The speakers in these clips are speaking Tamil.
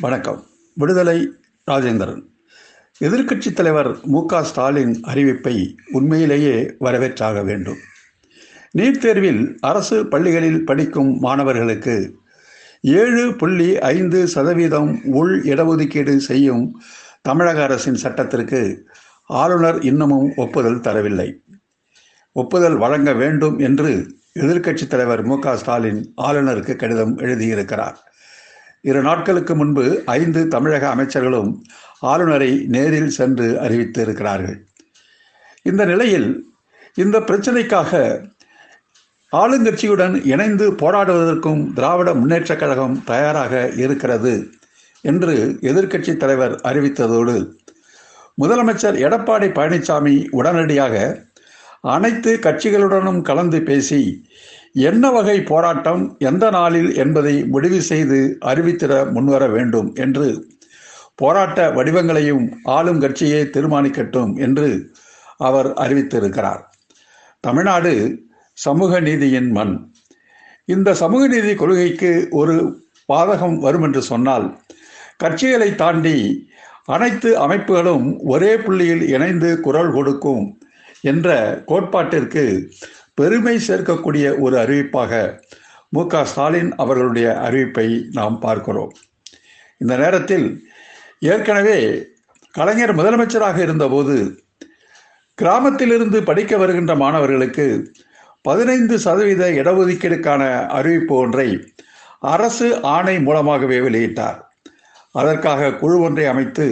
வணக்கம். விடுதலை ராஜேந்திரன். எதிர்க்கட்சித் தலைவர் மு க ஸ்டாலின் அறிவிப்பை உண்மையிலேயே வரவேற்றாக வேண்டும். நீட் தேர்வில் அரசு பள்ளிகளில் படிக்கும் மாணவர்களுக்கு ஏழு புள்ளி ஐந்து சதவீதம் உள் இடஒதுக்கீடு செய்யும் தமிழக அரசின் சட்டத்திற்கு ஆளுநர் இன்னமும் ஒப்புதல் தரவில்லை. ஒப்புதல் வழங்க வேண்டும் என்று எதிர்க்கட்சித் தலைவர் மு க ஸ்டாலின் ஆளுநருக்கு கடிதம் எழுதியிருக்கிறார். இரு நாட்களுக்கு முன்பு ஐந்து தமிழக அமைச்சர்களும் ஆளுநரை நேரில் சென்று அறிவித்து இருக்கிறார்கள். இந்த நிலையில் இந்த பிரச்சனைக்காக ஆளுங்கட்சியுடன் இணைந்து போராடுவதற்கும் திராவிட முன்னேற்றக் கழகம் தயாராக இருக்கிறது என்று எதிர்க்கட்சி தலைவர் அறிவித்ததோடு முதலமைச்சர் எடப்பாடி பழனிசாமி உடனடியாக அனைத்து கட்சிகளுடனும் கலந்து பேசி என்ன வகை போராட்டம் எந்த நாளில் என்பதை முடிவு செய்து அறிவித்திட முன்வர வேண்டும் என்று போராட்ட வடிவங்களையும் ஆளும் கட்சியே தீர்மானிக்கட்டும் என்று அவர் அறிவித்திருக்கிறார். தமிழ்நாடு சமூக நீதியின் மண். இந்த சமூக நீதி கொள்கைக்கு ஒரு பாதகம் வரும் என்று சொன்னால் கட்சிகளை தாண்டி அனைத்து அமைப்புகளும் ஒரே புள்ளியில் இணைந்து குரல் கொடுக்கும் என்ற கோட்பாட்டிற்கு பெருமை சேர்க்கக்கூடிய ஒரு அறிவிப்பாக மு க ஸ்டாலின் அவர்களுடைய அறிவிப்பை நாம் பார்க்கிறோம். இந்த நேரத்தில் ஏற்கனவே கலைஞர் முதலமைச்சராக இருந்தபோது கிராமத்திலிருந்து படிக்க வருகின்ற மாணவர்களுக்கு பதினைந்து சதவீத இடஒதுக்கீடுக்கான அறிவிப்பு ஒன்றை அரசு ஆணை மூலமாகவே வெளியிட்டார். அதற்காக குழு ஒன்றை அமைத்து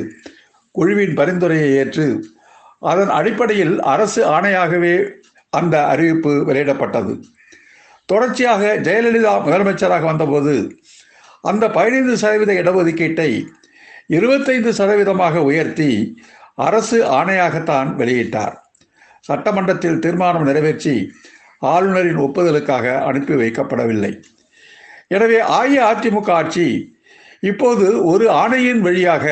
குழுவின் பரிந்துரையை ஏற்று அதன் அடிப்படையில் அரசு ஆணையாகவே அந்த அறிவிப்பு வெளியிடப்பட்டது. தொடர்ச்சியாக ஜெயலலிதா முதலமைச்சராக வந்தபோது அந்த பதினைந்து சதவீத இடஒதுக்கீட்டை இருபத்தைந்து சதவீதமாக உயர்த்தி அரசு ஆணையாகத்தான் வெளியிட்டார். சட்டமன்றத்தில் தீர்மானம் நிறைவேற்றி ஆளுநரின் ஒப்புதலுக்காக அனுப்பி வைக்கப்படவில்லை. எனவே அஇஅதிமுக ஆட்சி இப்போது ஒரு ஆணையின் வழியாக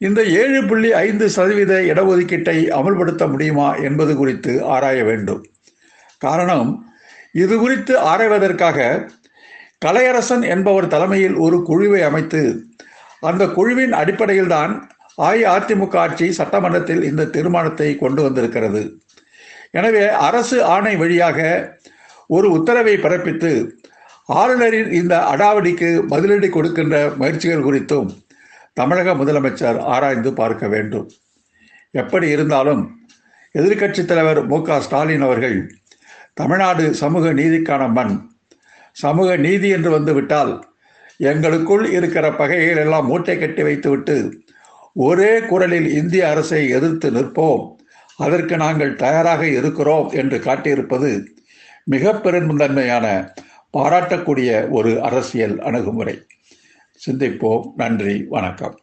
இந்த ஏழு புள்ளி ஐந்து சதவீத இடஒதுக்கீட்டை அமல்படுத்த முடியுமா என்பது குறித்து ஆராய வேண்டும். காரணம் இது குறித்து ஆராய்வதற்காக கலையரசன் என்பவர் தலைமையில் ஒரு குழுவை அமைத்து அந்த குழுவின் அடிப்படையில் தான் அஇஅதிமுக ஆட்சி சட்டமன்றத்தில் இந்த தீர்மானத்தை கொண்டு வந்திருக்கிறது. எனவே அரசு ஆணை வழியாக ஒரு உத்தரவை பிறப்பித்து ஆளுநரின் இந்த அடாவடிக்கு பதிலடி கொடுக்கின்ற முயற்சிகள் குறித்தும் தமிழக முதலமைச்சர் ஆராய்ந்து பார்க்க வேண்டும். எப்படி இருந்தாலும் எதிர்க்கட்சித் தலைவர் மு க ஸ்டாலின் அவர்கள் தமிழ்நாடு சமூக நீதிக்கான மண் சமூக நீதி என்று வந்துவிட்டால் எங்களுக்குள் இருக்கிற பகைகள் எல்லாம் மூட்டை கட்டி வைத்துவிட்டு ஒரே குரலில் இந்திய அரசை எதிர்த்து நிற்போம். அதற்கு நாங்கள் தயாராக இருக்கிறோம் என்று காட்டியிருப்பது மிக பெருந்தன்மையான பாராட்டக்கூடிய ஒரு அரசியல் அணுகுமுறை. சிந்திப்போம். நன்றி. வணக்கம்.